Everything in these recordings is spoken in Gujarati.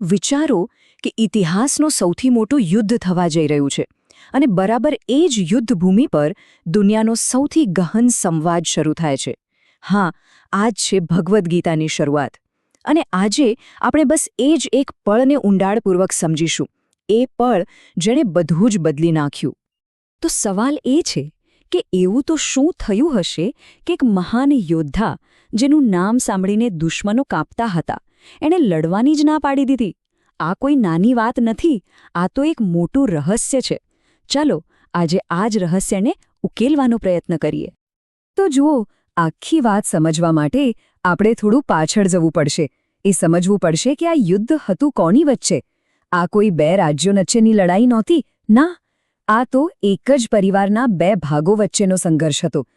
વિચારો કે ઇતિહાસનો સૌથી મોટું યુદ્ધ થવા જઈ રહ્યું છે અને બરાબર એ જ યુદ્ધભૂમિ પર દુનિયાનો સૌથી ગહન સંવાદ શરૂ થાય છે. હા, આજ છે ભગવદ્ ગીતાની શરૂઆત. અને આજે આપણે બસ એ જ એક પળને ઊંડાણપૂર્વક સમજીશું. એ પળ જેણે બધું જ બદલી નાખ્યું. તો સવાલ એ છે કે એવું તો શું થયું હશે કે એક મહાન યોદ્ધા, જેનું નામ સાંભળીને દુશ્મનો કાપતા હતા એણે લડવાની જ ના પાડી દીધી. આ કોઈ નાની વાત નથી, આ તો એક મોટું રહસ્ય છે. ચાલો, આજે આ જ રહસ્યને ઉકેલવાનો પ્રયત્ન કરીએ. તો જુઓ, આખી વાત સમજવા માટે આપણે થોડું પાછળ જવું પડશે. એ સમજવું પડશે કે આ યુદ્ધ હતું કોની વચ્ચે? આ કોઈ બે રાજ્યો વચ્ચેની લડાઈ નહોતી? ના. આ તો એક જ પરિવારના બે ભાગો વચ્ચેનો સંઘર્ષ હતો.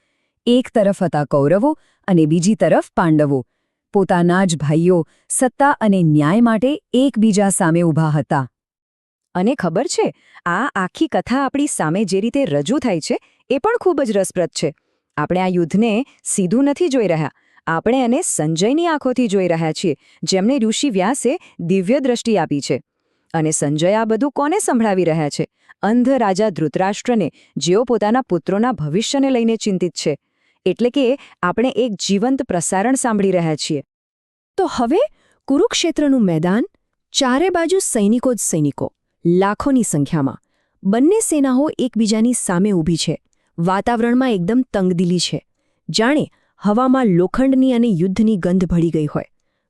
એક તરફ હતા કૌરવો અને બીજી તરફ પાંડવો. પોતાના જ ભાઈઓ સત્તા અને ન્યાય માટે એકબીજા સામે ઊભા હતા. અને ખબર છે, આ આખી કથા આપણી સામે જે રીતે રજૂ થાય છે, એ પણ ખૂબ જ રસપ્રદ છે. આપણે આ યુદ્ધને સીધું નથી જોઈ રહ્યા. આપણે એને સંજયની આંખોથી જોઈ રહ્યા છીએ જેમને ઋષિ વ્યાસે દિવ્ય દ્રષ્ટિ આપી છે. અને સંજય આ બધું કોને સંભળાવી રહ્યા છે? અંધ રાજા ધૃતરાષ્ટ્રને, જેઓ પોતાના પુત્રોના ભવિષ્યને લઈને ચિંતિત છે. એટલે કે આપણે એક જીવંત પ્રસારણ સાંભળી રહ્યા છીએ. તો હવે કુરુક્ષેત્રનું મેદાન, ચારે બાજુ સૈનિકો જ સૈનિકો, લાખોની સંખ્યામાં. બંને સેનાઓ એકબીજાની સામે ઊભી છે. વાતાવરણમાં એકદમ તંગદિલી છે. જાણે હવામાં લોખંડની અને યુદ્ધની ગંધ ભળી ગઈ હોય.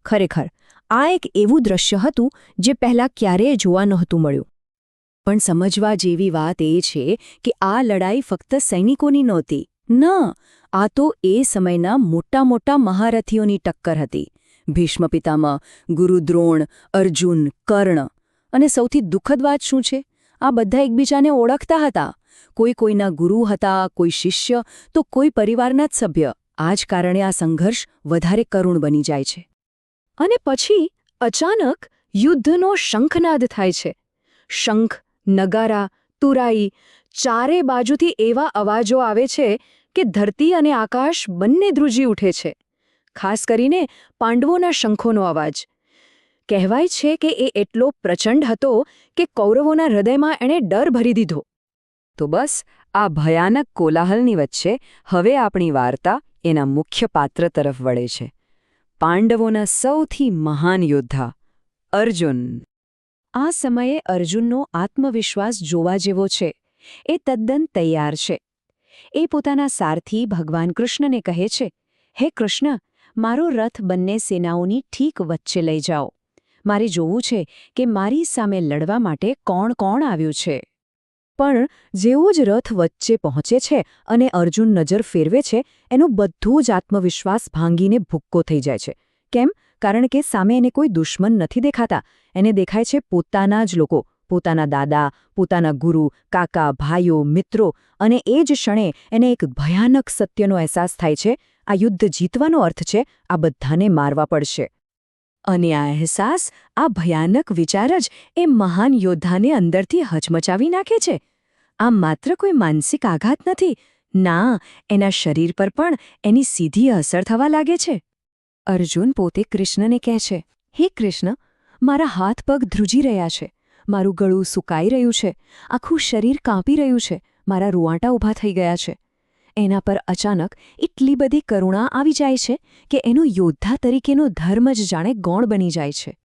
ખરેખર, આ એક એવું દ્રશ્ય હતું જે પહેલાં ક્યારેય જોવા નહોતું મળ્યું. પણ સમજવા જેવી વાત એ છે કે આ લડાઈ ફક્ત સૈનિકોની નહોતી ન. આ તો એ સમયના મોટા મોટા મહારથીઓની ટક્કર હતી. ભીષ્મ પિતામહ ગુરુદ્રોણ અર્જુન, કર્ણ. અને સૌથી દુઃખદ વાત શું છે? આ બધા એકબીજાને ઓળખતા હતા. કોઈ કોઈના ગુરુ હતા, કોઈ શિષ્ય, તો કોઈ પરિવારના જ સભ્ય. આ જ કારણે આ સંઘર્ષ વધારે કરુણ બની જાય છે. અને પછી અચાનક યુદ્ધનો શંખનાદ થાય છે. શંખ, નગારા, તુરાઈ ચારે બાજુથી એવા અવાજો આવે છે કે ધરતી અને આકાશ બંને ધ્રુજી ઉઠે છે, ખાસ કરીને પાંડવોના શંખોનો અવાજ. કહેવાય છે કે એ એટલો પ્રચંડ હતો કે કૌરવોના હૃદયમાં એણે ડર ભરી દીધો. તો બસ, આ ભયાનક કોલાહલની વચ્ચે હવે આપણી વાર્તા એના મુખ્ય પાત્ર તરફ વળે છે. પાંડવોના સૌથી મહાન યોદ્ધા, અર્જુન. આ સમયે અર્જુનનો આત્મવિશ્વાસ જોવા જેવો છે. એ તદ્દન તૈયાર છે. એ પોતાના સારથી ભગવાન કૃષ્ણને કહે છે, હે કૃષ્ણ, મારો રથ બંને સેનાઓની ઠીક વચ્ચે લઈ જાઓ. મારે જોવું છે કે મારી સામે લડવા માટે કોણ કોણ આવ્યું છે. પણ જેવો જ રથ વચ્ચે પહોંચે છે અને અર્જુન નજર ફેરવે છે, એનો બધું જ આત્મવિશ્વાસ ભાંગીને ભૂક્કો થઈ જાય છે. કેમ? કારણ કે સામે એને કોઈ દુશ્મન નથી દેખાતા. એને દેખાય છે પોતાના જ લોકો. પોતાના દાદા, પોતાના ગુરુ, કાકા, ભાઈઓ, મિત્રો અને એ જ ક્ષણે એને એક ભયાનક સત્યનો અહેસાસ થાય છે. આ યુદ્ધ જીતવાનો અર્થ છે, આ બધાને મારવા પડશે. અને આ અહેસાસ, આ ભયાનક વિચાર જ એ મહાન યોદ્ધાને અંદરથી હચમચાવી નાખે છે. આ માત્ર કોઈ માનસિક આઘાત નથી, ના, એના શરીર પર પણ એની સીધી અસર થવા લાગે છે. અર્જુન પોતે કૃષ્ણને કહે છે, હે કૃષ્ણ, મારા હાથ પગ ધ્રુજી રહ્યા છે. મારું ગળું સુકાઈ રહ્યું છે, આખું શરીર કાંપી રહ્યું છે, મારા રૂવાંટા ઊભા થઈ ગયા છે. એના પર અચાનક એટલી બધી કરુણા આવી જાય છે કે એનો યોદ્ધા તરીકેનો ધર્મ જ જાણે ગૌણ બની જાય છે.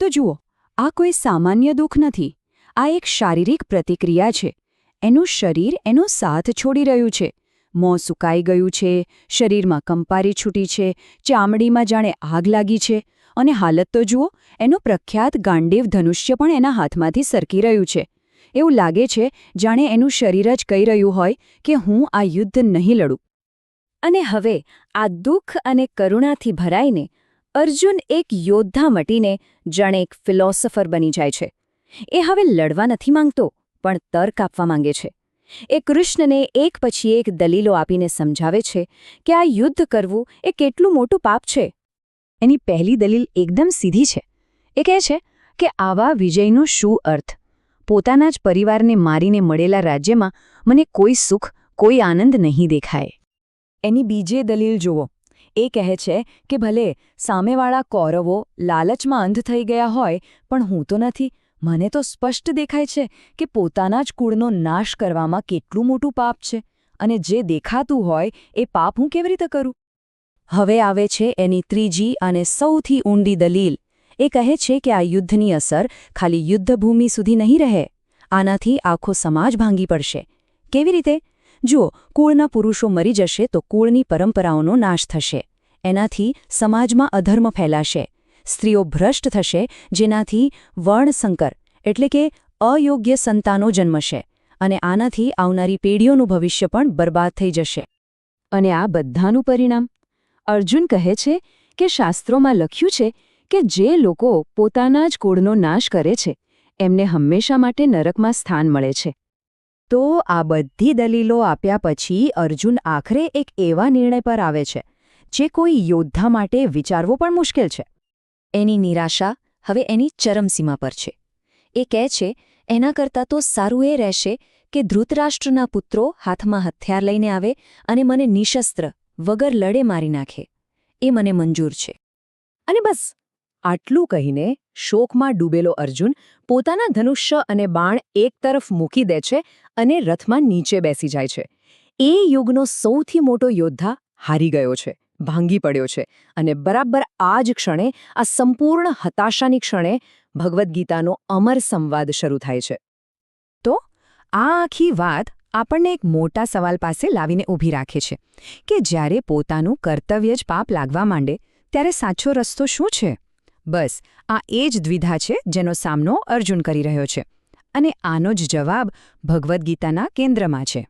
તો જુઓ, આ કોઈ સામાન્ય દુઃખ નથી. આ એક શારીરિક પ્રતિક્રિયા છે. એનું શરીર એનો સાથ છોડી રહ્યું છે. મોં સુકાઈ ગયું છે, શરીરમાં કંપારી છૂટી છે, ચામડીમાં જાણે આગ લાગી છે અને હાલત તો જુઓ, એનું પ્રખ્યાત ગાંડીવ ધનુષ્ય પણ એના હાથમાંથી સરકી રહ્યું છે. એવું લાગે છે, જાણે એનું શરીર જ કહી રહ્યું હોય કે હું આ યુદ્ધ નહીં લડું. અને હવે આ દુઃખ અને કરુણાથી ભરાઈને અર્જુન એક યોદ્ધા મટીને જાણે એક ફિલોસોફર બની જાય છે. એ હવે લડવા નથી માંગતો, પણ તર્ક આપવા માંગે છે. એ કૃષ્ણને એક પછી એક દલીલો આપીને સમજાવે છે કે આ યુદ્ધ કરવું એ કેટલું મોટું પાપ છે. એની પહેલી દલીલ એકદમ સીધી છે. એ કહે છે કે આવા વિજયનો શું અર્થ? પોતાના જ પરિવારને મારીને મળેલા રાજ્યમાં મને કોઈ સુખ, કોઈ આનંદ નહીં દેખાય. એની બીજે દલીલ જુઓ. એ કહે છે કે ભલે સામેવાળા કૌરવો લાલચમાં અંધ થઈ ગયા હોય, પણ હું તો નથી. મને તો સ્પષ્ટ દેખાય છે કે પોતાના જ કુળનો નાશ કરવામાં કેટલું મોટું પાપ છે અને જે દેખાતું હોય એ પાપ હું કેવી રીતે કરું? હવે આવે છે એની ત્રીજી અને સૌથી ઊંડી દલીલ. એ કહે છે કે આ યુદ્ધની અસર ખાલી યુદ્ધભૂમિ સુધી નહીં રહે. આનાથી આખો સમાજ ભાંગી પડશે. કેવી રીતે? જુઓ, કુળના પુરુષો મરી જશે તો કુળની પરંપરાઓનો નાશ થશે. એનાથી સમાજમાં અધર્મ ફેલાશે. સ્ત્રીઓ ભ્રષ્ટ થશે, જેનાથી વર્ણસંકર એટલે કે અયોગ્ય સંતાનો જન્મશે. અને આનાથી આવનારી પેઢીઓનું ભવિષ્ય પણ બરબાદ થઈ જશે. અને આ બધાનું પરિણામ? અર્જુન કહે છે કે શાસ્ત્રોમાં લખ્યું છે કે જે લોકો પોતાના જ કુળનો નાશ કરે છે, એમને હંમેશા માટે નરકમાં સ્થાન મળે છે. તો આ બધી દલીલો આપ્યા પછી અર્જુન આખરે એક એવા નિર્ણય પર આવે છે, જે કોઈ યોદ્ધા માટે વિચારવો પણ મુશ્કેલ છે. એની નિરાશા હવે એની ચરમસીમા પર છે. એ કહે છે, એના કરતાં તો સારું એ રહેશે કે ધૃતરાષ્ટ્રના પુત્રો હાથમાં હથિયાર લઈને આવે અને મને નિશસ્ત્ર વગર લડે મારી નાખે. એ મને મંજૂર છે. અને બસ. આટલું કહીને શોકમાં ડૂબેલો અર્જુન પોતાના ધનુષ્ય અને બાણ એક તરફ મૂકી દે છે અને રથમાં નીચે બેસી જાય છે. એ યુગનો સૌથી મોટો યોદ્ધા હારી ગયો છે, ભાંગી પડ્યો છે અને બરાબર આ જ ક્ષણે, આ સંપૂર્ણ હતાશાની ક્ષણે ભગવદ્ ગીતાનો અમર સંવાદ શરૂ થાય છે. તો આ આખી વાત આપણને એક મોટા સવાલ પાસે લાવીને ઊભી રાખે છે કે જ્યારે પોતાનું કર્તવ્ય જ પાપ લાગવા માંડે, ત્યારે સાચો રસ્તો શું છે? બસ, આ એ જ દ્વિધા છે જેનો સામનો અર્જુન કરી રહ્યો છે અને આનો જ જવાબ ભગવદ્ ગીતાના કેન્દ્રમાં છે.